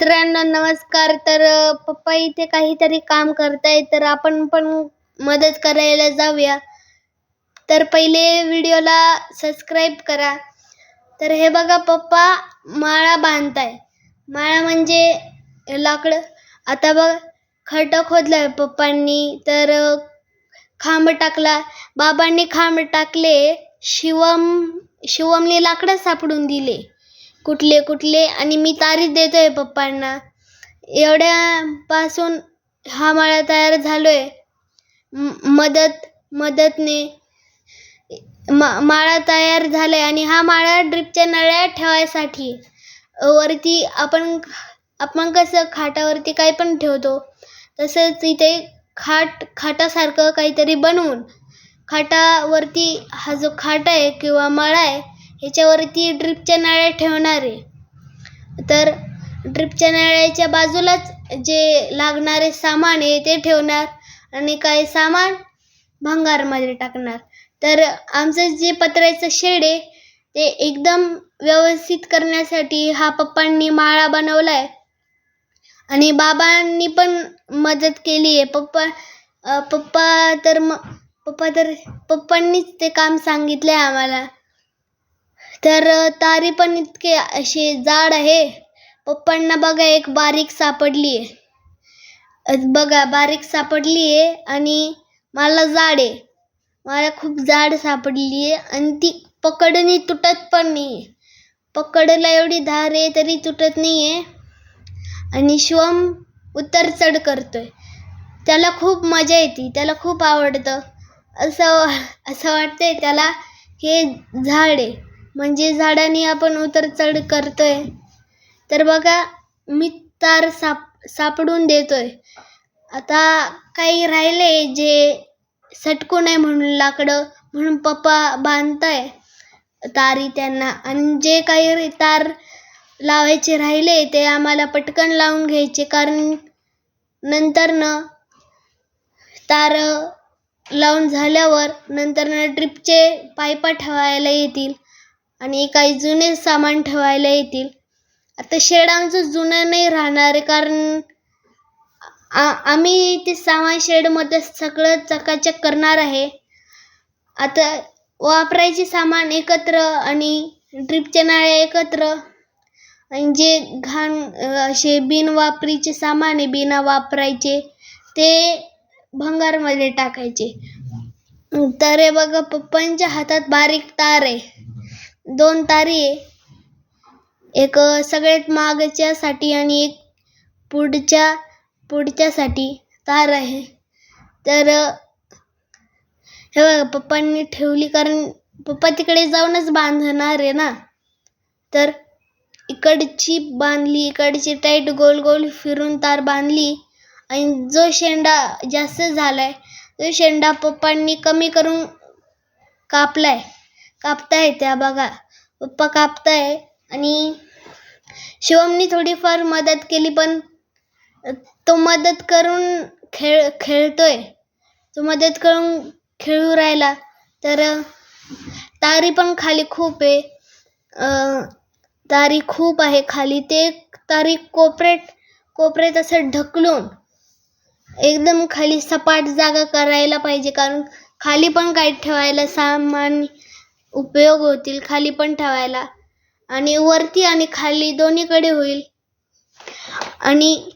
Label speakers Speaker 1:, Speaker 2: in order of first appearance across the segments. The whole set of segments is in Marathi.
Speaker 1: मित्रांनो नमस्कार. तर पप्पा इथे काहीतरी काम करताय तर आपण पण मदत करायला जाऊया. तर पहिले व्हिडिओला सबस्क्राईब करा. तर हे बघा पप्पा माळा बांधताय. माळा म्हणजे लाकडं. आता बघ खड्डा खोदलाय पप्पांनी. तर खांब टाकला. बाबांनी खांब टाकले शिवम शिवमने लाकडं सापडून दिले. कुठले कुठले? आणि मी तारीख आहे पप्पांना. एवढ्यापासून हा माळा तयार झालो आहे मदत मदतने. मा माळा तयार झाला आहे आणि हा माळा ड्रिपच्या नळ्या ठेवायसाठी. वरती आपण आपण कसं खाटावरती काही पण ठेवतो तसंच इथे खाट खाटासारखं काहीतरी बनवून खाटावरती हा जो खाट आहे किंवा मळा आहे ह्याच्यावरती ड्रिपच्या नळ्या ठेवणार आहे. तर ड्रिपच्या नळ्याच्या बाजूलाच जे लागणारे सामान आहे ते ठेवणार आणि काही सामान भंगारमध्ये टाकणार. तर आमचं जे पत्र्याचं शेड आहे ते एकदम व्यवस्थित करण्यासाठी हा पप्पांनी माळा बनवला आहे आणि बाबांनी पण मदत केली आहे. पप्पा पप्पा तर म पप्पा तर पप्पांनीच ते काम सांगितलं आहे आम्हाला. तर तारी पण इतके असे जाड आहे. पप्पांना बघा एक बारीक सापडली आहे बघा बारीक सापडली आहे आणि मला जाड. आहे मला खूप जाड सापडली आहे आणि ती पकडणी तुटत पण नाही आहे पकडला एवढी धार आहे तरी तुटत नाही आहे आणि शिवम उतर चढ करतोय. त्याला खूप मजा येते त्याला खूप आवडतं. असं असं वाटतंय त्याला हे झाड आहे. म्हणजे झाडांनी आपण उतर चढ करतोय. तर बघा मी तार साप सापडून देतोय. आता काही राहिले जे सटकू नये म्हणून लाकडं म्हणून पप्पा बांधताय तारी त्यांना. आणि जे काही तार लावायचे राहिले ते आम्हाला पटकन लावून घ्यायचे. कारण नंतर न तार लावून झाल्यावर नंतर ट्रिपचे ड्रिपचे ठेवायला येतील. आणि काही जुने सामान ठेवायला येतील. आता शेड आमचं जुनं नाही राहणार आहे कारण आ आम्ही ते सामान शेडमध्ये सगळं चकाचक करणार आहे. आता वापरायचे सामान एकत्र आणि ड्रिपचे नाळे एकत्र. आणि जे घाण असे बिनवापरीचे सामान आहे बिना वापरायचे ते भंगारमध्ये टाकायचे. तर हे बघा पप्पांच्या हातात बारीक तार आहे. दोन तारी आहे एक सगळ्यात मागच्यासाठी आणि एक पुढच्या पुढच्यासाठी तार आहे. तर हे बघा पप्पांनी ठेवली कारण पप्पा तिकडे जाऊनच बांधणार आहे ना. तर इकडची बांधली इकडची टाईट गोल गोल फिरून तार बांधली आणि जो शेंडा जास्त झाला आहे तो शेंडा पप्पांनी कमी करून कापलाय. कापताय त्या बघा. पप्पा कापताय आणि शिवमनी थोडीफार मदत केली पण तो मदत करून खेळ खेळतोय. तो मदत करून खेळू राहिला. तर तारी पण खाली खूप आहे. तारी खूप आहे खाली. ते तारी कोपरेट कोपरेत असं ढकलून एकदम खाली सपाट जागा करायला पाहिजे कारण खाली पण काही ठेवायला सामान उपयोग होतील खाली पण ठेवायला. आणि वरती आणि खाली दोन्हीकडे होईल. आणि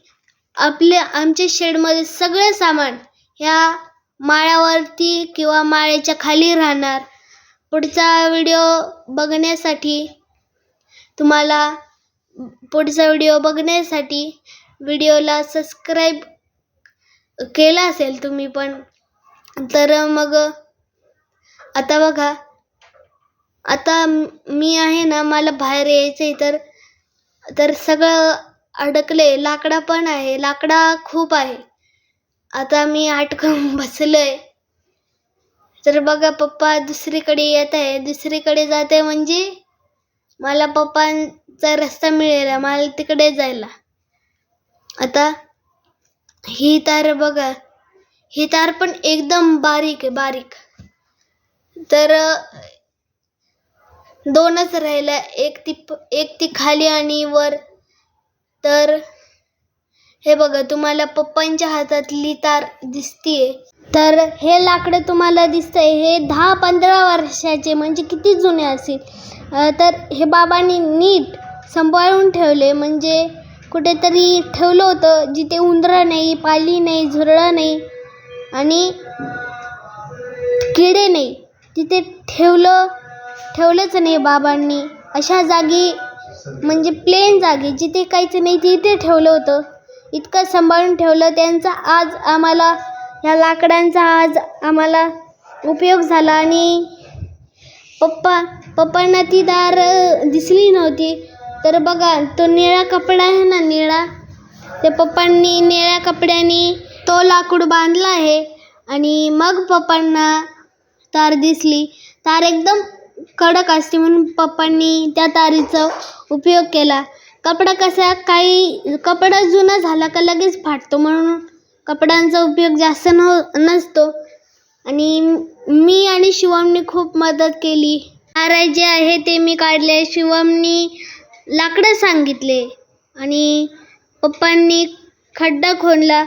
Speaker 1: आपल्या आमच्या शेडमध्ये सगळे सामान ह्या माळ्यावरती किंवा माळ्याच्या खाली राहणार. पुढचा व्हिडिओ बघण्यासाठी तुम्हाला पुढचा व्हिडिओ बघण्यासाठी व्हिडिओला सबस्क्राईब केला असेल तुम्ही पण तर मग आता बघा. आता मी आहे ना मला बाहेर यायचं आहे तर तर सगळं अडकले लाकडा पण आहे. लाकडा खूप आहे. आता मी अटकून आहे तर बघा पप्पा दुसरीकडे येत आहे. दुसरीकडे जात आहे म्हणजे मला पप्पांचा रस्ता मिळेल. मला तिकडे जायला. आता ही तार बघा. ही तार पण एकदम बारीक आहे बारीक. तर दोनच राहिल्या एक ती प- एक ती खाली आणि वर. तर हे बघा तुम्हाला पप्पांच्या हातातली तार दिसतीये. तर हे लाकडं तुम्हाला दिसतंय. हे दहा पंधरा वर्षाचे म्हणजे किती जुने असतील तर हे बाबांनी नीट सांभाळून ठेवले. म्हणजे कुठेतरी ठेवलं होतं. जिथे उंदरं नाही पाली नाही झुरळं नाही आणि किडे नाही. तिथे ठेवलं ठेवलंच नाही बाबांनी. अशा जागी म्हणजे प्लेन जागी जिथे काहीच नाही तिथे ठेवलं होतं. इतकं सांभाळून ठेवलं त्यांचा आज आम्हाला ह्या लाकडांचा आज आम्हाला उपयोग झाला आणि पप्पा पप्पांना ती दार दिसली नव्हती. तर बघा तो निळा कपडा आहे ना निळा? ते पप्पांनी निळ्या कपड्याने तो लाकूड बांधला आहे. आणि मग पप्पांना तार दिसली. तार एकदम कडक असते म्हणून पप्पांनी त्या तारीचा उपयोग केला. कपडा कसा काही कपडा जुना झाला का लगेच फाटतो म्हणून कपड्यांचा उपयोग जास्त न नसतो. आणि मी आणि शिवमनी खूप मदत केली. तारा जे आहे ते मी काढले. शिवमनी लाकडं सांगितले आणि पप्पांनी खड्डा खोदला.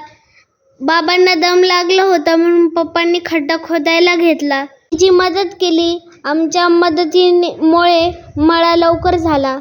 Speaker 1: बाबांना दम लागला होता म्हणून पप्पांनी खड्डा खोदायला घेतला. जी मदत केली. आमच्या मदतीमुळे मळा लवकर झाला.